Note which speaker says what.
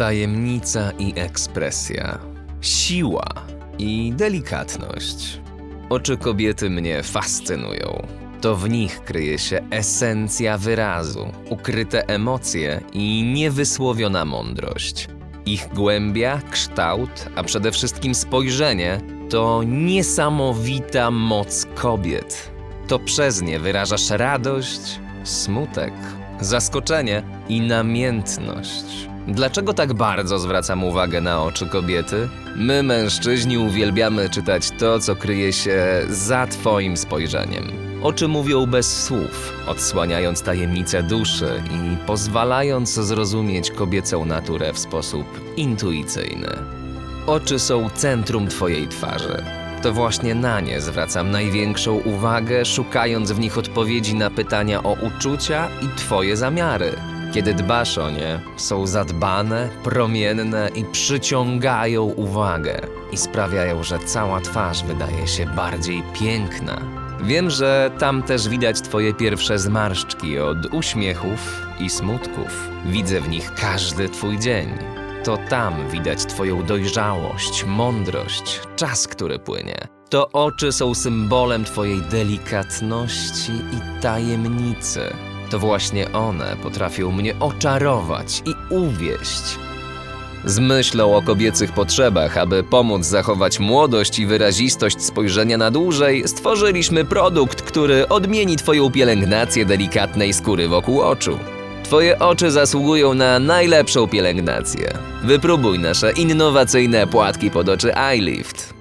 Speaker 1: tajemnica i ekspresja, siła i delikatność. Oczy kobiety mnie fascynują. To w nich kryje się esencja wyrazu, ukryte emocje i niewysłowiona mądrość. Ich głębia, kształt, a przede wszystkim spojrzenie to niesamowita moc kobiet. To przez nie wyrażasz radość, smutek, zaskoczenie i namiętność. Dlaczego tak bardzo zwracam uwagę na oczy kobiety? My, mężczyźni, uwielbiamy czytać to, co kryje się za Twoim spojrzeniem. Oczy mówią bez słów, odsłaniając tajemnice duszy i pozwalając zrozumieć kobiecą naturę w sposób intuicyjny. Oczy są centrum Twojej twarzy. To właśnie na nie zwracam największą uwagę, szukając w nich odpowiedzi na pytania o uczucia i Twoje zamiary. Kiedy dbasz o nie, są zadbane, promienne i przyciągają uwagę i sprawiają, że cała twarz wydaje się bardziej piękna. Wiem, że tam też widać Twoje pierwsze zmarszczki od uśmiechów i smutków. Widzę w nich każdy Twój dzień. To tam widać Twoją dojrzałość, mądrość, czas, który płynie. To oczy są symbolem Twojej delikatności i tajemnicy. To właśnie one potrafią mnie oczarować i uwieść. Z myślą o kobiecych potrzebach, aby pomóc zachować młodość i wyrazistość spojrzenia na dłużej, stworzyliśmy produkt, który odmieni Twoją pielęgnację delikatnej skóry wokół oczu. Twoje oczy zasługują na najlepszą pielęgnację. Wypróbuj nasze innowacyjne płatki pod oczy iLift.